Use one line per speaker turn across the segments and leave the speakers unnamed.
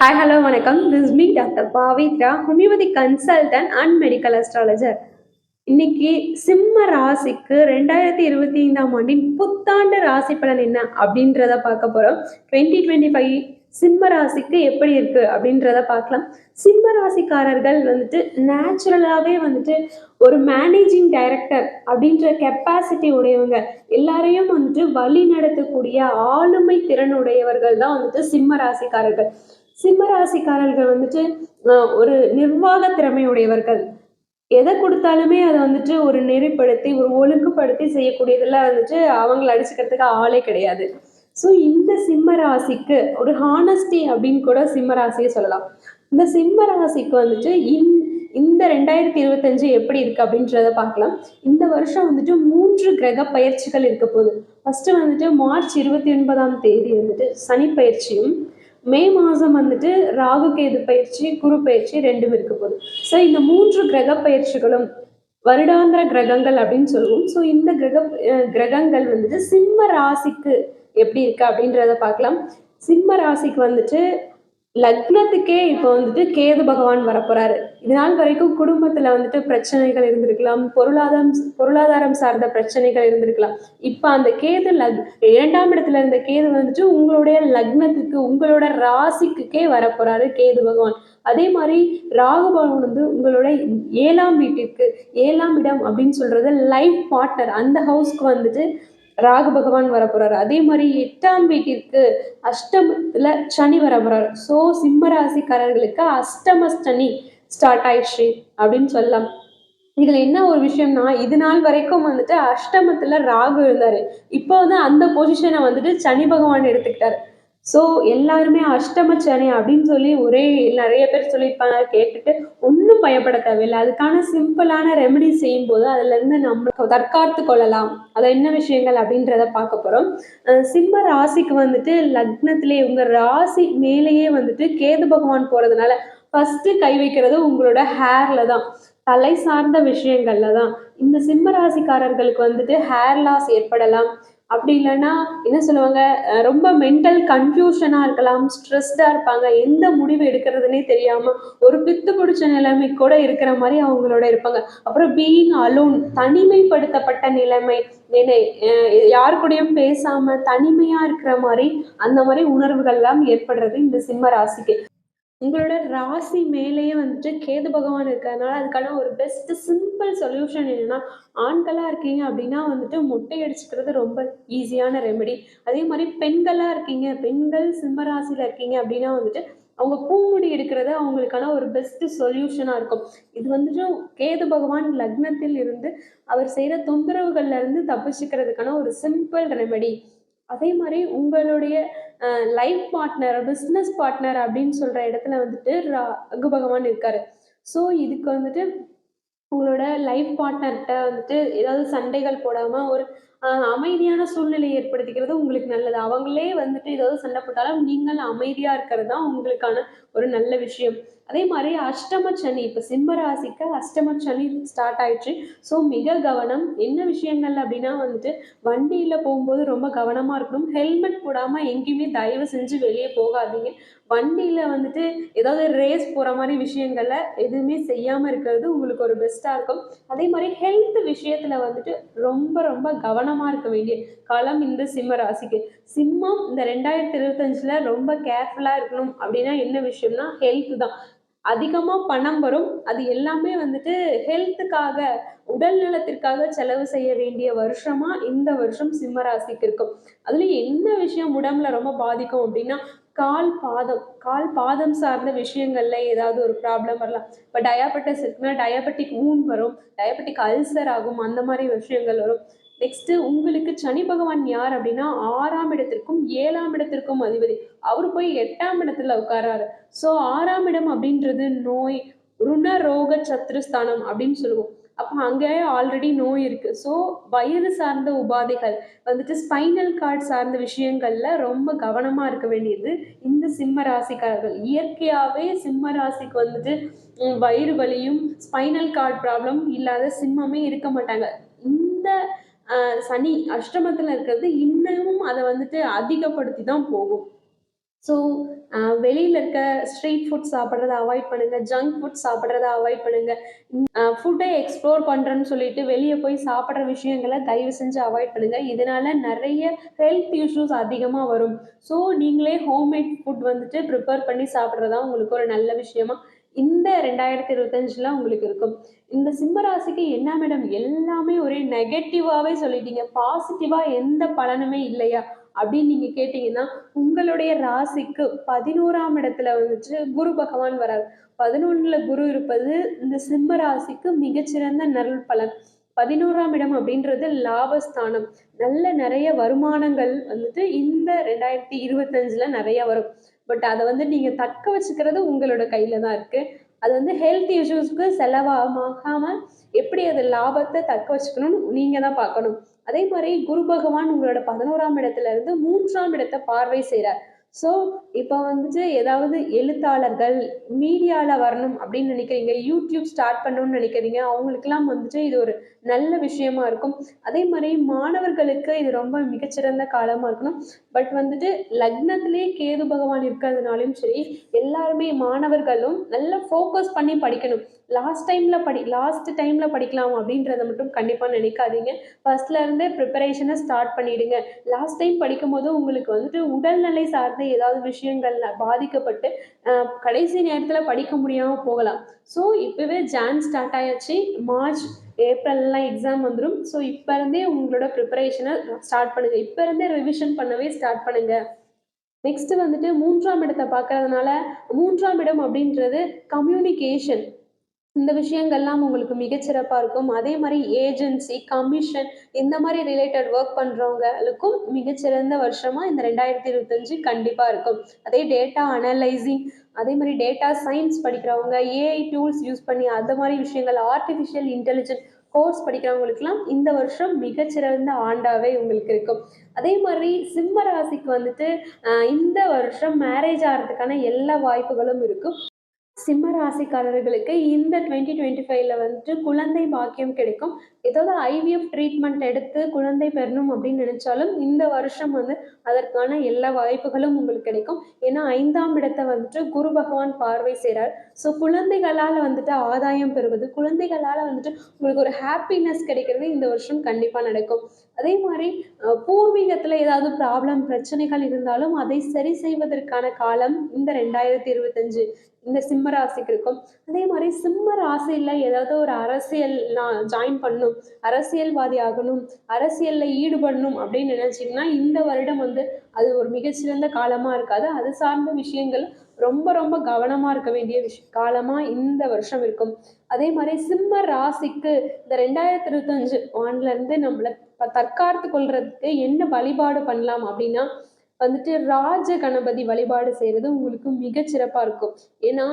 Hi hello வணக்கம். This me doctor Pavithra homeopathy consultant and medical astrologer இன்னைக்கு சிம்ம ராசிக்கு ரெண்டாயிரத்தி இருபத்தி ஐந்தாம் ஆண்டின் புத்தாண்டு ராசி பலன் என்ன அப்படின்றத பார்க்க போகிறோம் டுவெண்ட்டி டுவெண்ட்டி ஃபைவ் சிம்ம ராசிக்கு எப்படி இருக்கு அப்படின்றத பார்க்கலாம். சிம்ம ராசிக்காரர்கள் வந்துட்டு நேச்சுரலாகவே வந்துட்டு ஒரு மேனேஜிங் டைரக்டர் அப்படின்ற கெப்பாசிட்டி உடையவங்க. எல்லாரையும் வந்துட்டு வழி நடத்தக்கூடிய ஆளுமை திறனுடையவர்கள் தான் வந்துட்டு சிம்ம ராசிக்காரர்கள். சிம்ம ராசிக்காரர்கள் வந்துட்டு ஒரு நிர்வாக திறமையுடையவர்கள். எதை கொடுத்தாலுமே அதை வந்துட்டு ஒரு நெறிப்படுத்தி ஒரு ஒழுங்குபடுத்தி செய்யக்கூடியதெல்லாம் வந்துட்டு அவங்கள அடிச்சுக்கிறதுக்கு ஆளே கிடையாது. ஸோ இந்த சிம்ம ராசிக்கு ஒரு ஹானஸ்டி அப்படின்னு கூட சிம்ம ராசியை சொல்லலாம். இந்த சிம்ம ராசிக்கு வந்துட்டு இந் இந்த ரெண்டாயிரத்தி இருபத்தஞ்சு எப்படி இருக்கு அப்படின்றத பார்க்கலாம். இந்த வருஷம் வந்துட்டு மூன்று கிரக பயிற்சிகள் இருக்க போகுது. ஃபர்ஸ்ட் வந்துட்டு மார்ச் இருபத்தி ஒன்பதாம் தேதி வந்துட்டு சனி பயிற்சியும் மே மாதம் வந்துட்டு ராகு கேது பயிற்சி குரு பயிற்சி ரெண்டும் இருக்க போகுது. ஸோ இந்த மூன்று கிரக பயிற்சிகளும் வருடாந்திர கிரகங்கள் அப்படின்னு சொல்லுவோம். ஸோ இந்த கிரக கிரகங்கள் வந்துட்டு சிம்ம ராசிக்கு எப்படி இருக்கு அப்படின்றத பார்க்கலாம். சிம்ம ராசிக்கு வந்துட்டு லக்னத்துக்கே இப்போ வந்துட்டு கேது பகவான் வரப்போறாரு. இது நாள் வரைக்கும் குடும்பத்துல வந்துட்டு பிரச்சனைகள் இருந்திருக்கலாம். பொருளாதாரம் பொருளாதாரம் சார்ந்த பிரச்சனைகள் இருந்திருக்கலாம். இப்போ அந்த கேது லக் இரண்டாம் இடத்துல இருந்த கேது வந்துட்டு உங்களுடைய லக்னத்துக்கு உங்களோட ராசிக்குக்கே வரப்போறாரு கேது பகவான். அதே மாதிரி ராகு பகவான் வந்து உங்களோட ஏழாம் வீட்டிற்கு ஏழாம் இடம் அப்படின்னு சொல்றது லைஃப் பார்ட்னர் அந்த ஹவுஸ்க்கு வந்துட்டு ராகு பகவான் வரப்போறாரு. அதே மாதிரி எட்டாம் வீட்டிற்கு அஷ்டமத்துல சனி வர போறாரு. ஸோ சிம்ம ராசிக்காரர்களுக்கு அஷ்டம சனி ஸ்டார்ட் ஆயிடுச்சு அப்படின்னு சொல்லலாம். இதுல என்ன ஒரு விஷயம்னா இது நாள் வரைக்கும் வந்துட்டு அஷ்டமத்துல ராகு இருந்தாரு. இப்போ வந்து அந்த பொசிஷனை வந்துட்டு சனி பகவான் எடுத்துக்கிட்டாரு. ஸோ எல்லாருமே அஷ்டம சனி அப்படின்னு சொல்லி ஒரே நிறைய பேர் சொல்லியிருப்பாங்க கேட்டுட்டு ஒன்றும் பயப்பட தேவையில்லை. அதுக்கான சிம்பிளான ரெமெடி செய்யும்போது அதுல இருந்து நம்ம தற்காத்து கொள்ளலாம். அதை என்ன விஷயங்கள் அப்படின்றத பார்க்க போறோம். சிம்ம ராசிக்கு வந்துட்டு லக்னத்திலே உங்க ராசி மேலேயே வந்துட்டு கேது பகவான் போறதுனால ஃபர்ஸ்ட் கை வைக்கிறது உங்களோட ஹேர்ல தான். தலை சார்ந்த விஷயங்கள்ல தான். இந்த சிம்ம ராசிக்காரர்களுக்கு வந்துட்டு ஹேர் லாஸ் ஏற்படலாம். அப்படி இல்லைன்னா என்ன சொல்லுவாங்க ரொம்ப மென்டல் கன்ஃபியூஷனாக இருக்கலாம் ஸ்ட்ரெஸ்டாக இருப்பாங்க. எந்த முடிவு எடுக்கிறதுனே தெரியாமல் ஒரு பித்து பிடிச்ச நிலைமை கூட இருக்கிற மாதிரி அவங்களோட இருப்பாங்க. அப்புறம் பீயிங் அலோன் தனிமைப்படுத்தப்பட்ட நிலைமை நினை யார் கூடயும் பேசாமல் தனிமையாக இருக்கிற மாதிரி அந்த மாதிரி உணர்வுகள்லாம் ஏற்படுறது இந்த சிம்ம ராசிக்கு. உங்களோட ராசி மேலேயே வந்துட்டு கேது பகவான் இருக்கிறதுனால அதுக்கான ஒரு பெஸ்ட் சிம்பிள் சொல்யூஷன் என்னன்னா ஆண்களா இருக்கீங்க அப்படின்னா வந்துட்டு முட்டை அடிச்சுக்கிறது ரொம்ப ஈஸியான ரெமெடி அதே மாதிரி பெண்களா இருக்கீங்க பெண்கள் சிம்ம ராசியில இருக்கீங்க அப்படின்னா வந்துட்டு அவங்க பூமுடி எடுக்கிறது அவங்களுக்கான ஒரு பெஸ்ட் சொல்யூஷனாக இருக்கும். இது வந்துட்டு கேது பகவான் லக்னத்தில் இருந்து அவர் செய்கிற தொந்தரவுகள்ல இருந்து தப்பிச்சுக்கிறதுக்கான ஒரு சிம்பிள் ரெமெடி அதே மாதிரி உங்களுடைய லைஃப் பார்ட்னர் பிஸ்னஸ் பார்ட்னர் அப்படின்னு சொல்கிற இடத்துல வந்துட்டு ராகு பகவான் இருக்கார். ஸோ இதுக்கு வந்துட்டு உங்களோட லைஃப் பார்ட்னர்கிட்ட வந்துட்டு ஏதாவது சண்டைகள் போடாமல் ஒரு அமைதியான சூழ்நிலையை ஏற்படுத்திக்கிறது உங்களுக்கு நல்லது. அவங்களே வந்துட்டு ஏதாவது சண்டை போட்டாலும் நீங்கள் அமைதியாக இருக்கிறது தான் உங்களுக்கான ஒரு நல்ல விஷயம். அதே மாதிரி அஷ்டம சனி இப்போ சிம்ம ராசிக்கு அஷ்டம சனி ஸ்டார்ட் ஆயிடுச்சு. ஸோ மிக கவனம். என்ன விஷயங்கள் அப்படின்னா வந்துட்டு வண்டியில் போகும்போது ரொம்ப கவனமாக இருக்கணும். ஹெல்மெட் போடாமல் எங்கேயுமே தயவு செஞ்சு வெளியே போகாதீங்க. வண்டியில் வந்துட்டு ஏதாவது ரேஸ் போகிற மாதிரி விஷயங்களை எதுவுமே செய்யாமல் இருக்கிறது உங்களுக்கு ஒரு பெஸ்ட்டாக இருக்கும். அதே மாதிரி ஹெல்த் விஷயத்தில் வந்துட்டு ரொம்ப ரொம்ப கவனமாக இருக்க வேண்டிய காலம் இந்த சிம்ம ராசிக்கு. சிம்மம் இந்த ரெண்டாயிரத்தி இருபத்தஞ்சில் ரொம்ப கேர்ஃபுல்லாக இருக்கணும் அப்படின்னா என்ன விஷயம்னா ஹெல்த் தான். அதிகமாக பணம் வரும். அது எல்லாமே வந்துட்டு ஹெல்த்துக்காக உடல் நலத்திற்காக செலவு செய்ய வேண்டிய வருஷமா இந்த வருஷம் சிம்மராசிக்கு இருக்கும். அதுல என்ன விஷயம் உடம்புல ரொம்ப பாதிக்கும் அப்படின்னா கால் பாதம். கால் பாதம் சார்ந்த விஷயங்கள்ல ஏதாவது ஒரு ப்ராப்ளம் வரலாம். இப்போ டயாபெட்டிஸ் இருக்குன்னா டயாபெட்டிக் ஊன் வரும். டயாபெட்டிக் அல்சர் ஆகும். அந்த மாதிரி விஷயங்கள் வரும். நெக்ஸ்ட் உங்களுக்கு சனி பகவான் யார் அப்படின்னா ஆறாம் இடத்திற்கும் ஏழாம் இடத்திற்கும் அதிபதி. அவர் போய் எட்டாம் இடத்துல உட்காராரு. ஸோ ஆறாம் இடம் அப்படின்றது நோய் ருண ரோக சத்ருஸ்தானம் அப்படின்னு சொல்லுவோம். அப்போ அங்கே ஆல்ரெடி நோய் இருக்கு. ஸோ வயிறு சார்ந்த உபாதைகள் வந்துட்டு ஸ்பைனல் கார்டு சார்ந்த விஷயங்கள்ல ரொம்ப கவனமா இருக்க வேண்டியது இந்த சிம்ம ராசிக்காரர்கள். இயற்கையாகவே சிம்ம ராசிக்கு வந்துட்டு வயிறு வலியும் ஸ்பைனல் கார்டு ப்ராப்ளம் இல்லாத சிம்மமே இருக்க மாட்டாங்க. இந்த சனி அஷ்டமத்தில் இருக்கிறது இன்னமும் அதை வந்துட்டு அதிகப்படுத்தி தான் போகும் ஸோ வெளியில் இருக்க ஸ்ட்ரீட் ஃபுட் சாப்பிட்றத அவாய்ட் பண்ணுங்கள் ஜங்க் ஃபுட் சாப்பிட்றத அவாய்ட் பண்ணுங்கள் ஃபுட்டை எக்ஸ்ப்ளோர் பண்ணுறேன்னு சொல்லிட்டு வெளியே போய் சாப்பிட்ற விஷயங்களை தயவு செஞ்சு அவாய்ட் பண்ணுங்கள் இதனால் நிறைய ஹெல்த் இஷ்யூஸ் அதிகமாக வரும். ஸோ நீங்களே ஹோம்மேட் ஃபுட் வந்துட்டு ப்ரிப்பேர் பண்ணி சாப்பிட்றதா உங்களுக்கு ஒரு நல்ல விஷயமா இந்த ரெண்டாயிரத்தி இருபத்தஞ்சுல உங்களுக்கு இருக்கும். இந்த சிம்மராசிக்கு என்ன மேடம் எல்லாமே ஒரே நெகட்டிவாகவே சொல்லிட்டீங்க. பாசிட்டிவாக எந்த பலனுமே இல்லையா? அப்படின்னு நீங்கள் கேட்டிங்கன்னா உங்களுடைய ராசிக்கு பதினோராம் இடத்துல வந்துட்டு குரு பகவான் வரார். பதினொன்றில் குரு இருப்பது இந்த சிம்ம ராசிக்கு மிகச்சிறந்த நல் பலன். பதினோராம் இடம் அப்படின்றது லாபஸ்தானம். நல்ல நிறைய வருமானங்கள் வந்துட்டு இந்த ரெண்டாயிரத்தி இருபத்தஞ்சில் நிறைய வரும். பட் அதை வந்து நீங்கள் தக்க வச்சுக்கிறது உங்களோட கையில் தான் இருக்குது அது வந்து ஹெல்த் இஷ்யூஸ்க்கு செலவாகாமல் எப்படி அது லாபத்தை தக்க வச்சுக்கணும்னு நீங்கள் தான் பார்க்கணும். அதே மாதிரி குரு பகவான் உங்களோட பதினோராம் இடத்துல இருந்து மூன்றாம் இடத்தை பார்வை செய்கிறார் ஸோ இப்போ வந்துட்டு ஏதாவது எழுத்தாளர்கள் மீடியாவில் வரணும் அப்படின்னு நினைக்கிறீங்க யூடியூப் ஸ்டார்ட் பண்ணணும்னு நினைக்கிறீங்க அவங்களுக்கெல்லாம் வந்துட்டு இது ஒரு நல்ல விஷயமா இருக்கும். அதே மாதிரி மாணவர்களுக்கு இது ரொம்ப மிகச்சிறந்த காலமாக இருக்கணும். பட் வந்துட்டு லக்னத்திலே கேது பகவான் இருக்கிறதுனாலும் சரி எல்லாருமே மாணவர்களும் நல்லா ஃபோக்கஸ் பண்ணி படிக்கணும். லாஸ்ட் டைமில் படி லாஸ்ட் டைமில் படிக்கலாம் அப்படின்றத மட்டும் கண்டிப்பாக நினைக்காதீங்க. ஃபஸ்ட்லேருந்தே ப்ரிப்பரேஷனை ஸ்டார்ட் பண்ணிவிடுங்க லாஸ்ட் டைம் படிக்கும் போது உங்களுக்கு வந்துட்டு உடல்நிலை சார்ந்த ஏதாவது விஷயங்கள் பாதிக்கப்பட்டு கடைசி நேரத்தில் படிக்க முடியாமல் போகலாம். ஸோ இப்போவே ஜான் ஸ்டார்ட் ஆயாச்சு. மார்ச் ஏப்ரல்லாம் எக்ஸாம் வந்துடும் ஸோ இப்போ இருந்தே உங்களோட ப்ரிப்பரேஷனை ஸ்டார்ட் பண்ணுங்கள் இப்போ இருந்தே ரிவிஷன் பண்ணவே ஸ்டார்ட் பண்ணுங்கள் நெக்ஸ்ட் வந்துட்டு மூன்றாம் இடத்தை பார்க்கறதுனால மூன்றாம் இடம் அப்படின்றது கம்யூனிகேஷன் இந்த விஷயங்கள்லாம் உங்களுக்கு மிகச்சிறப்பாக இருக்கும். அதே மாதிரி ஏஜென்சி கமிஷன் இந்த மாதிரி ரிலேட்டட் ஒர்க் பண்ணுறவங்களுக்கும் மிகச்சிறந்த வருஷமாக இந்த ரெண்டாயிரத்தி இருபத்தஞ்சு கண்டிப்பாக இருக்கும். அதே டேட்டா அனலைசிங் அதே மாதிரி டேட்டா சயின்ஸ் படிக்கிறவங்க ஏஐ டூல்ஸ் யூஸ் பண்ணி அந்த மாதிரி விஷயங்கள் ஆர்டிஃபிஷியல் இன்டெலிஜென்ட் கோர்ஸ் படிக்கிறவங்களுக்குலாம் இந்த வருஷம் மிகச்சிறந்த ஆண்டாகவே உங்களுக்கு இருக்கும். அதே மாதிரி சிம்ம ராசிக்கு வந்துட்டு இந்த வருஷம் மேரேஜ் ஆகிறதுக்கான எல்லா வாய்ப்புகளும் இருக்கும். சிம்ம ராசிக்காரர்களுக்கு இந்த டுவெண்ட்டி டுவெண்ட்டி ஃபைவ்ல வந்துட்டு குழந்தை பாக்கியம் கிடைக்கும். ஏதாவது ஐவிஎஃப் ட்ரீட்மெண்ட் எடுத்து குழந்தை பெறணும் அப்படின்னு நினைச்சாலும் இந்த வருஷம் வந்து அதற்கான எல்லா வாய்ப்புகளும் உங்களுக்கு கிடைக்கும். ஏன்னா ஐந்தாம் இடத்தை வந்துட்டு குரு பகவான் பார்வை செய்கிறார் ஸோ குழந்தைகளால் வந்துட்டு ஆதாயம் பெறுவது குழந்தைகளால் வந்துட்டு உங்களுக்கு ஒரு ஹாப்பினஸ் கிடைக்கிறது இந்த வருஷம் கண்டிப்பாக நடக்கும். அதே மாதிரி பூர்வீகத்தில் ஏதாவது ப்ராப்ளம் பிரச்சனைகள் இருந்தாலும் அதை சரி செய்வதற்கான காலம் இந்த ரெண்டாயிரத்தி இருபத்தஞ்சு இந்த சிம்ம ராசிக்கு இருக்கும். அதே மாதிரி சிம்ம ராசியில் ஏதாவது ஒரு அரசியல் நான் ஜாயின் பண்ணும் அரசியல்வாதி ஆகணும் அரசியலில் ஈடுபடணும் அப்படின்னு நினச்சிங்கன்னா இந்த வருடம் வந்து அது ஒரு மிகச்சிறந்த காலமாக இருக்காது. அது சார்ந்த விஷயங்கள் ரொம்ப ரொம்ப கவனமாக இருக்க வேண்டிய விஷ காலமாக இந்த வருஷம் இருக்கும். அதே மாதிரி சிம்ம ராசிக்கு இந்த ரெண்டாயிரத்தி இருபத்தஞ்சு ஆண்டுலேருந்து நம்மளை தற்காத்து கொள்றதுக்கு என்ன வழிபாடு பண்ணலாம் அப்படின்னா வந்துட்டு ராஜ கணபதி வழிபாடு செய்கிறது உங்களுக்கு மிகச்சிறப்பாக இருக்கும். ஏன்னா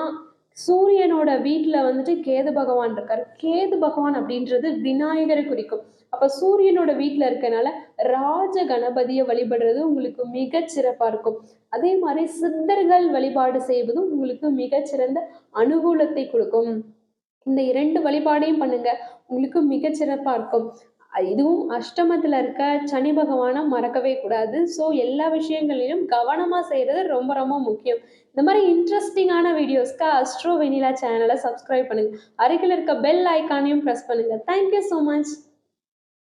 சூரியனோட வீட்டில் வந்துட்டு கேது பகவான் இருக்கார். கேது பகவான் அப்படின்றது விநாயகரை குறிக்கும். அப்போ சூரியனோட வீட்டில் இருக்கனால ராஜ கணபதியை வழிபடுறது உங்களுக்கு மிகச்சிறப்பாக இருக்கும். அதே மாதிரி சித்தர்கள் வழிபாடு செய்வதும் உங்களுக்கு மிகச்சிறந்த அனுகூலத்தை கொடுக்கும். இந்த இரண்டு வழிபாடையும் பண்ணுங்க. உங்களுக்கு மிகச்சிறப்பாக இருக்கும். இதுவும் அஷ்டமத்தில் இருக்க சனி பகவானை மறக்கவே கூடாது. ஸோ எல்லா விஷயங்களிலும் கவனமாக செய்கிறது ரொம்ப ரொம்ப முக்கியம். இந்த மாதிரி இன்ட்ரெஸ்டிங்கான வீடியோஸ்க்கு அஸ்ட்ரோ வெனிலா சேனலை சப்ஸ்கிரைப் பண்ணுங்கள் அருகில் இருக்க பெல் ஐக்கானையும் ப்ரெஸ் பண்ணுங்கள் தேங்க்யூ ஸோ மச்